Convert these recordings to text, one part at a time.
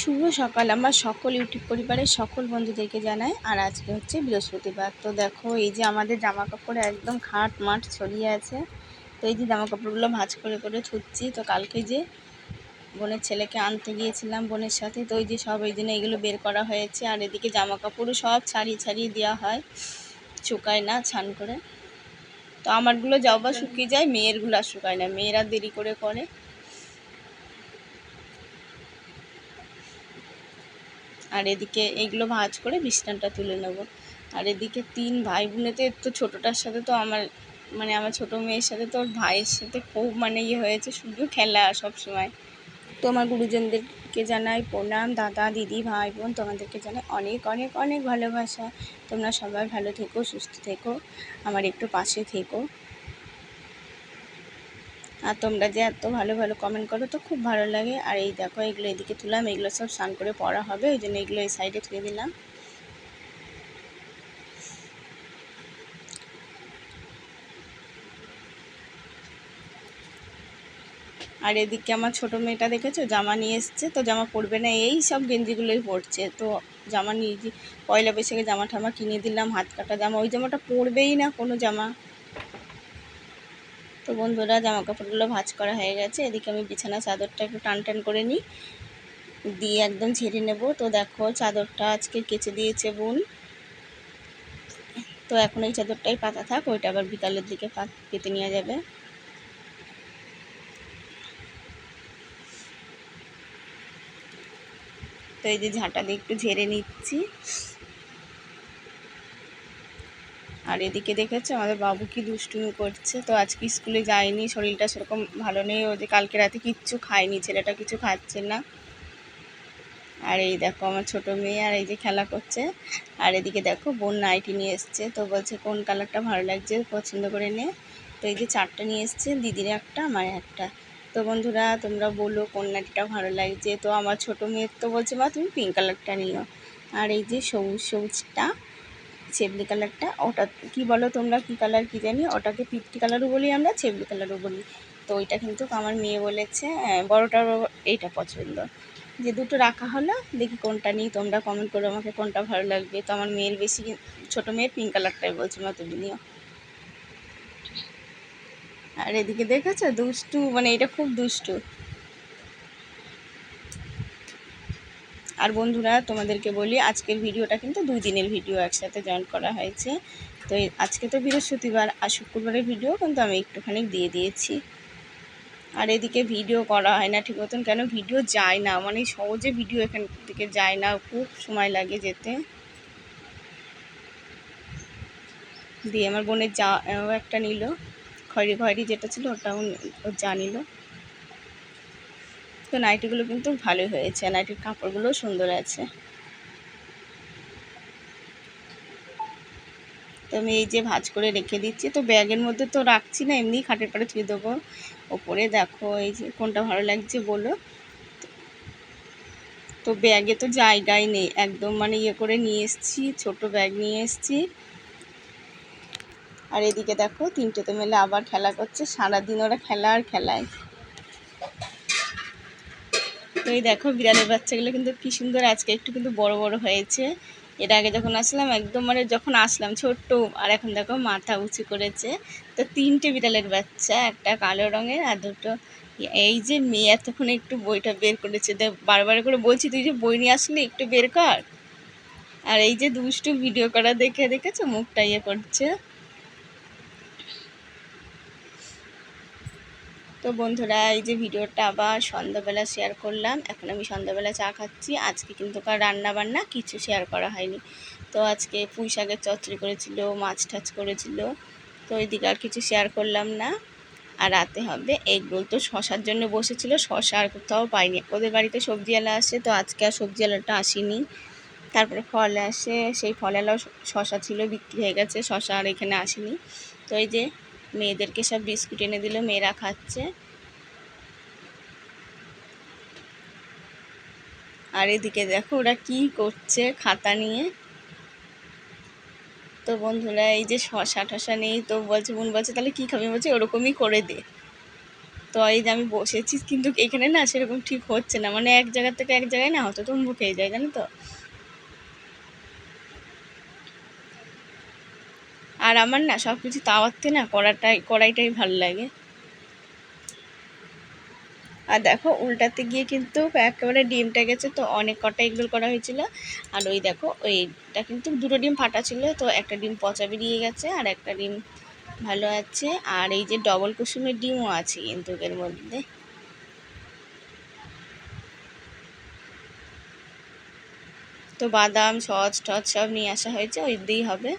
শুভ সকাল। আমার সকল ইউটিউব পরিবারের সকল বন্ধুদেরকে জানাই, আর আজকে হচ্ছে বৃহস্পতিবার। তো দেখো, এই যে আমাদের জামা কাপড় একদম খাট মাঠ ছড়িয়ে আছে। তো এই যে জামা কাপড়গুলো ভাঁজ করে করে থুচ্ছি তো কালকে যে বোনের ছেলেকে আনতে গিয়েছিলাম, বোনের সাথে, তো ওই যে সব এই জন্য এগুলো বের করা হয়েছে। আর এদিকে জামা কাপড়ও সব ছাড়িয়ে ছাড়িয়ে দেওয়া হয়, শুকায় না ছান করে। তো আমারগুলো যাও বা শুকিয়ে যায়, মেয়েরগুলো আর শুকায় না। মেয়েরা দেরি করে করে। আর এদিকে এইগুলো ভাজ করে বিছনাটা তুলে নেব। আর এদিকে তিন ভাই বোনেতে তো ছোটোটার সাথে তো আমার মানে আমার ছোটো মেয়ের সাথে তো ওর ভাইয়ের সাথে খুব মানে ইয়ে হয়েছে, শুধু খেলা সব সময়। তো আমার গুরুজনদেরকে জানাই প্রণাম, দাদা, দিদি, ভাই বোন, তোমাদেরকে জানাই অনেক অনেক অনেক ভালোবাসা। তোমরা সবাই ভালো থেকো, সুস্থ থেকো, আমার একটু পাশে থেকো। আর তোমরা যে এত ভালো ভালো কমেন্ট করো তো খুব ভালো লাগে। আর এই দেখো, এগুলো এদিকে তুলাম এগুলো সব স্নান করে পড়া হবে, ওই জন্য এগুলো এই সাইডে থুয়ে দিলাম। আর এদিকে আমার ছোটো মেয়েটা দেখেছ, জামা নিয়ে এসছে, তো জামা পরবে না, এই সব গেঞ্জিগুলোই পরছে। তো জামা নিয়ে পয়লা বৈশাখে জামা ঠামা কিনে দিলাম, হাত কাটা জামা, ওই জামাটা পরবেই না কোনো জামা। তো বন্ধুরা জামা কাপড়গুলো ভাজ করা হয়ে গেছে। এদিকে আমি বিছানা চাদরটা একটু টান টান করে নিই। দিয়ে একদম ঝেড়ে নেব। তো দেখো চাদরটা আজকে কেচে দিয়েছে বোন। তো এখন এই চাদরটাই পাতা থাক, ওইটা আবার বিকালের দিকে পেতে নিয়ে যাবে। তো এই যে ঝাঁটা দিয়ে একটু ঝেড়ে নিচ্ছি। আর এদিকে দেখেছ, আমাদের বাবু কি দুষ্টুমি করছে? তো আজকে স্কুলে যায়নি, শরীরটা সেরকম ভালো নেই, ও যে কালকে রাতে কিচ্ছু খায়নি, ছেলেটা কিছু খাচ্ছে না। আর এই দেখো আমার ছোট মেয়ে, আর এই যে খেলা করছে। আর এদিকে দেখো, বোন নাইটি নিয়ে এসছে, তো বলছে কোন কালারটা ভালো লাগছে পছন্দ করে নে। তো এই যে চারটা নিয়ে এসছে, দিদির একটা আমার একটা। তো বন্ধুরা, তোমরা বলো কোন নাইটিটা ভালো লাগছে? তো আমার ছোট মেয়ের তো বলছে, মা, তুমি পিঙ্ক কালারটা নিও। আর এই যে সবুজ সবুজটা ছেবলি কালারটা ওটা কি বলো তোমরা? কি কালার কি জানি? ওটাকে পিটকি কালারও বলি আমরা ছেবলি কালারও বলি। তো ওইটা কিন্তু আমার মেয়ে বলেছে হ্যাঁ, বড়োটার এইটা পছন্দ। যে দুটো রাখা হলো দেখি কোনটা নিই তোমরা কমেন্ট করো আমাকে কোনটা ভালো লাগবে। তো আমার মেয়ের বেশি ছোটো মেয়ের পিঙ্ক কালারটাই বলছে মা তুমি নিও। আর এদিকে দেখেছ? দুষ্টু মানে এটা খুব দুষ্টু। আর বন্ধুরা, তোমাদেরকে বলি, আজকের ভিডিওটা কিন্তু দুই দিনের ভিডিও একসাথে জয়েন করা হয়েছে। তো আজকে তো বৃহস্পতিবার, আর শুক্রবারের ভিডিও কিন্তু আমি একটুখানি দিয়ে দিয়েছি। আর এদিকে ভিডিও করা হয় না, ঠিক মতন কেন ভিডিও যায় না মানে সহজে ভিডিও এখান থেকে যায় না, খুব সময় লাগে যেতে। দিয়ে আমার বোনের যা একটা নিল, খয়রি খয়রি যেটা ছিল ওটাও যা নিল তো নাইটিগুলো কিন্তু ভালোই হয়েছে। নাইটির কাপড়গুলোও সুন্দর আছে। তো আমি এই যে ভাজ করে রেখে দিচ্ছি। তো ব্যাগের মধ্যে তো রাখছি না এমনি খাটের পাড়ে থুয়ে দেবো। ওপরে দেখো, এই যে কোনটা ভালো লাগছে বলো। তো ব্যাগে তো জায়গাই নেই। একদম মানে ইয়ে করে নিয়ে এসছি, ছোট ব্যাগ নিয়ে এসছি। আর এদিকে দেখো, তিনটে তো মেলে আবার খেলা করছে। সারাদিন ওরা খেলা আর খেলায়। তো এই দেখো বিড়ালের বাচ্চাগুলো কিন্তু কি সুন্দর আজকে একটু কিন্তু বড় বড় হয়েছে। এর আগে যখন আসলাম, একদম মানে যখন আসলাম, ছোট্ট, আর এখন দেখো মাথা উঁচু করেছে। তো তিনটে বিড়ালের বাচ্চা, একটা কালো রঙের আর দুটো এই যে মেয়ে এতক্ষণ একটু বইটা বের করেছে। তো বারবার করে বলছি, তুই যে বই নিয়ে আসলি, একটু বের কর। আর এই যে দুষ্টু ভিডিও করা দেখে, দেখেছ? মুখটা ইয়ে করছে। তো বন্ধুরা, এই যে ভিডিওটা আবার সন্ধ্যাবেলা শেয়ার করলাম। এখন আমি সন্ধ্যাবেলা চা খাচ্ছি। আজকে কিন্তু কার রান্না বান্না কিছু শেয়ার করা হয়নি। তো আজকে পুঁই শাকের চচ্চড়ি করেছিল, মাছ টাছ করেছিল। তো ওইদিকে আর কিছু শেয়ার করলাম না। আর রাতে হবে এগ রোল তো শশার জন্য বসেছিল, শশা আর কোথাও পাইনি। ওদের বাড়িতে সবজিওয়ালা আসে, তো আজকে আর সবজিওয়ালাটা আসেনি। তারপরে ফল আসে, সেই ফলেলাও শশা ছিল, বিক্রি হয়ে গেছে, শশা আর এখানে আসেনি। তো এই যে মেয়েদেরকে সব বিস্কুট এনে দিল, মেয়েরা খাচ্ছে। আর এদিকে দেখো ওরা কি করছে খাতা নিয়ে। তো বন্ধুরা, এই যে শশা টশা নেই তো বলছে, বোন বলছে, তাহলে কী খাবি? বলছে, ওরকমই করে দে। তো এই যে আমি বসেছি, কিন্তু এখানে না সেরকম ঠিক হচ্ছে না। মানে এক জায়গা থেকে এক জায়গায় না হতো তুম্বু খেয়ে যায়, জানো তো? আর আমার না সব কিছু তাওয়াতে না কড়াটাই কড়াইটাই ভালো লাগে। আর দেখো উল্টাতে গিয়ে কিন্তু একেবারে ডিমটা গেছে, তো অনেক কটা এগরোল করা হয়েছিল। আর ওই দেখো, ওইটা কিন্তু দুটো ডিম ফাটা ছিল, তো একটা ডিম পচা বেরিয়ে গেছে আর একটা ডিম ভালো আছে। আর এই যে ডবল কুসুমের ডিমও আছে কিন্তু এর মধ্যে। তো বাদাম, সস, টস সব নিয়ে আসা হয়েছে, ওই দিয়েই হবে।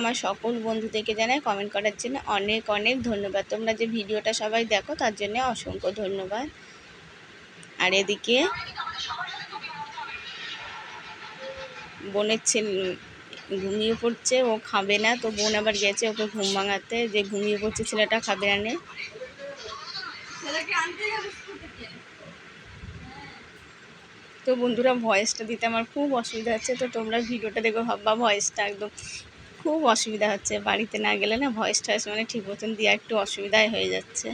আমার সকল বন্ধুদেরকে জানাই কমেন্ট করার জন্য অনেক অনেক ধন্যবাদ। তোমরা যে ভিডিওটা সবাই দেখো, তার জন্য অসংখ্য ধন্যবাদ। আর এদিকে বোনের ছেলে ঘুমিয়ে পড়ছে, ও খাবে না, তো বোন আবার গেছে ওকে ঘুম ভাঙাতে। যে ঘুমিয়ে পড়ছে ছেলেটা খাবে না নে। তো বন্ধুরা ভয়েসটা দিতে আমার খুব অসুবিধা হচ্ছে, তো তোমরা ভিডিওটা দেখো, ভাববা ভয়েসটা একদম খুব অসুবিধা হচ্ছে, বাড়িতে না গেলে না ভয়েস টয়েস মানে ঠিক মতন দেওয়া একটু অসুবিধাই হয়ে যাচ্ছে।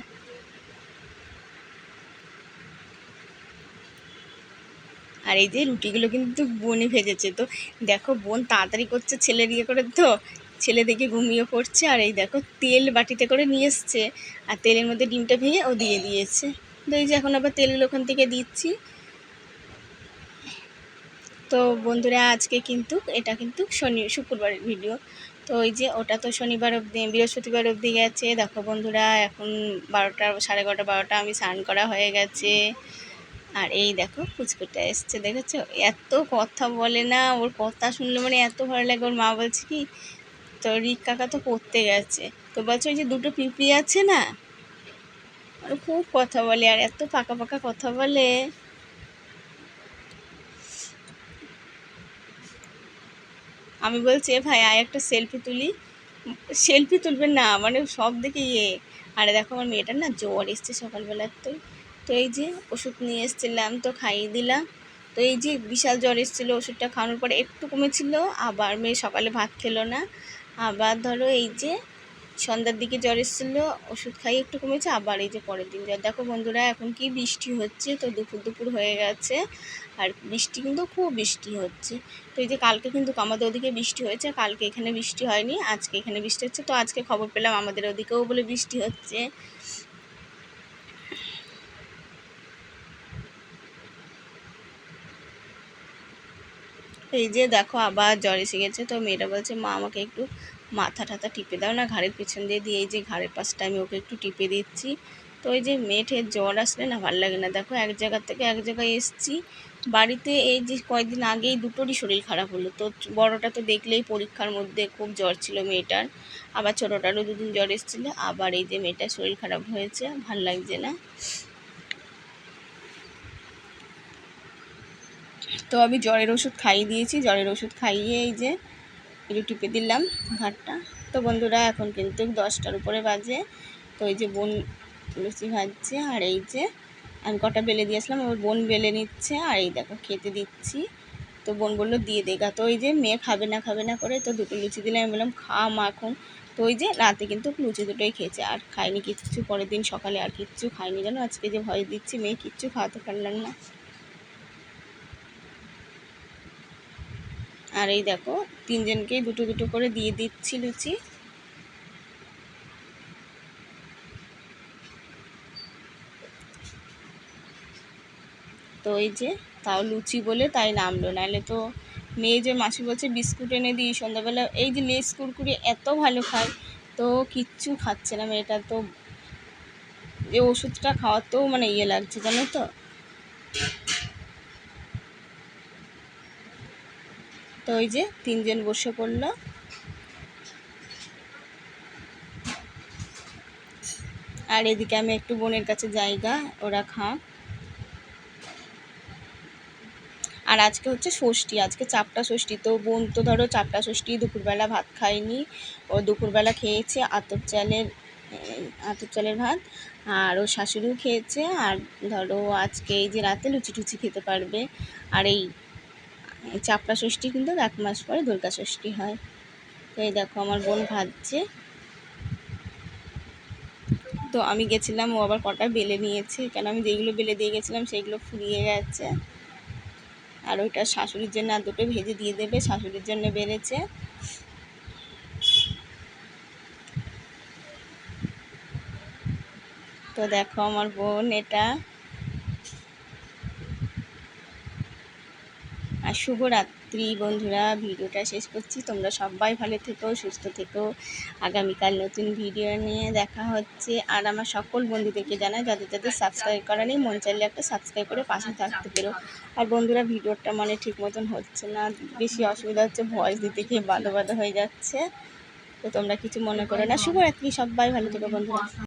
আর এই যে রুটিগুলো কিন্তু বোনই ভেজেছে, তো দেখো বোন তাড়াতাড়ি করছে ছেলের ইয়ে করে তো, ছেলে দেখে ঘুমিয়ে পড়ছে আর এই দেখো তেল বাটিতে করে নিয়ে এসছে, আর তেলের মধ্যে ডিমটা ভেঙে ও দিয়ে দিয়েছে। তো এই যে এখন আবার তেলের ওখান থেকে দিচ্ছি। তো বন্ধুরা, আজকে কিন্তু এটা কিন্তু শনি, শুক্রবারের ভিডিও তো ওই যে ওটা তো শনিবার অবধি, বৃহস্পতিবার অবধি গেছে। দেখো বন্ধুরা, এখন বারোটা, সাড়ে এগারোটা, বারোটা আমি স্নান করা হয়ে গেছে। আর এই দেখো ফুচকুটা এসছে, দেখেছ? এত কথা বলে না, ওর কথা শুনলে মানে এত ভালো লাগে। ওর মা বলছে কি তো রিক কাকা তো পড়তে গেছে। তো বলছে, ওই যে দুটো পিঁপড়ি আছে না খুব কথা বলে, আর এত পাকা পাকা কথা বলে। আমি বলছি, এ ভাই, আয় একটা সেলফি তুলি। সেলফি তুলবেন না মানে সব দেখে ইয়ে। আরে দেখো, আমার মেয়েটার না জ্বর এসছে সকালবেলার তো। তো এই যে ওষুধ নিয়ে এসেছিলাম, তো খাইয়ে দিলাম। তো এই যে বিশাল জ্বর এসেছিল, ওষুধটা খাওয়ানোর পরে একটু কমেছিল, আবার মেয়ে সকালে ভাত খেলো না। আবার ধরো এই যে সন্ধ্যার দিকে জ্বর এসেছিল, ওষুধ খাইয়ে একটু কমেছে, আবার এই যে পরের দিন জ্বর। দেখো বন্ধুরা, এখন কি বৃষ্টি হচ্ছে, তো দুপুর দুপুর হয়ে গেছে, আর বৃষ্টি কিন্তু খুব বৃষ্টি হচ্ছে। তো এই যে কালকে কিন্তু আমাদের ওদিকে বৃষ্টি হয়েছে, কালকে এখানে বৃষ্টি হয়নি, আজকে এখানে বৃষ্টি হচ্ছে, তো আজকে খবর পেলাম আমাদের ওদিকেও বলে বৃষ্টি হচ্ছে। এই যে দেখো আবার জ্বর এসে গেছে, তো মেয়েটা বলছে, মা, আমাকে একটু মাথা টাথা টিপে দাও না, ঘাড়ের পিছন দিয়ে দিয়ে এই যে ঘাড়ের পাশটা আমি ওকে একটু টিপে দিচ্ছি। তো এই যে মেয়েঠের জ্বর আসলে না ভালো লাগে না। দেখো এক জায়গা থেকে এক জায়গায় এসছি। বাড়িতে এই যে কয়েকদিন আগেই দুটোরই শরীর খারাপ হলো। তো বড়টা তো দেখলেই পরীক্ষার মধ্যে খুব জ্বর ছিল মেয়েটার। আবার ছোটোটারও দুদিন জ্বর এসেছিল। আবার এই যে মেয়েটার শরীর খারাপ হয়েছে। ভালো লাগছে না। তো আমি জ্বরের ওষুধ খাইয়ে দিয়েছি। জ্বরের ওষুধ খাইয়ে এই যে একটু টিপে দিলাম ঘাটটা তো বন্ধুরা, এখন কিন্তু দশটার উপরে বাজে। তো এই যে বোন লুচি ভাজছে আর এই যে আমি কটা বেলে দিয়েছিলাম ওর বোন বেলে নিচ্ছে আর এই দেখো খেতে দিচ্ছি। তো বোন বলল, দিয়ে দেগা তো ওই যে মেয়ে খাবে না খাবে না করে তো দুটো লুচি দিলে আমি বললাম খা মাখন তো ওই যে রাতে কিন্তু লুচি দুটোই খেয়েছে আর খাইনি কিচ্ছু। পরের দিন সকালে আর কিচ্ছু খাইনি। জানো আজকে যে ভয় দিচ্ছি, মেয়ে কিচ্ছু খাওয়াতে পারলাম না। আর এই দেখো, তিনজনকে দুটো দুটো করে দিয়ে দিচ্ছি লুচি। তো এই যে, তাও লুচি বলে তাই নামলো নাহলে তো মেয়ে যে মাসি বলছে বিস্কুট এনে দিই সন্ধ্যাবেলা, এই যে লেস কুরকুরি এত ভালো খায়, তো কিচ্ছু খাচ্ছে না মেয়েটা, তো যে ওষুধটা খাওয়াতেও মানে ইয়ে লাগছে, জানো তো? তো ওই যে তিনজন বসে পড়ল। আর এদিকে আমি একটু বোনের কাছে জায়গা, ওরা খা আর আজকে হচ্ছে ষষ্ঠী, আজকে চাপটা ষষ্ঠী। তো বোন তো ধরো চাপটা ষষ্ঠী, দুপুরবেলা ভাত খায়নি। ও দুপুরবেলা খেয়েছে আতপ চালের আতপ চালের ভাত। আর ও শাশুড়িও খেয়েছে। আর ধরো আজকে এই যে রাতে লুচি টুচি খেতে পারবে। আর এই এই চাপড়া ষষ্ঠী কিন্তু এক মাস পরে দুর্গা ষষ্ঠী হয়। তো এই দেখো আমার বোন ভাজছে। তো আমি গেছিলাম, ও আবার কটা বেলে নিয়েছে। কেন আমি যেইগুলো বেলে দিয়ে গেছিলাম, সেইগুলো ফুরিয়ে গেছে। আর ওইটা শাশুড়ির জন্য আর দুটো ভেজে দিয়ে দেবে, শাশুড়ির জন্য বেড়েছে। তো দেখো আমার বোন এটা আর শুভরাত্রি বন্ধুরা, ভিডিওটা শেষ করছি। তোমরা সবাই ভালো থেকো, সুস্থ থেকো। আগামীকাল নতুন ভিডিও নিয়ে দেখা হচ্ছে। আর আমার সকল বন্ধুদেরকে জানাই, যাদের যাদের সাবস্ক্রাইব করা নেই, মন চাইলে একটা সাবস্ক্রাইব করে পাশে থাকতে পেরো। আর বন্ধুরা, ভিডিওটা মানে ঠিক মতন হচ্ছে না। বেশি অসুবিধা হচ্ছে ভয়েস দিতে গিয়ে বাঁধো বাঁধো হয়ে যাচ্ছে। তো তোমরা কিছু মনে করো না। শুভরাত্রি, সবাই ভালো থেকো বন্ধুরা।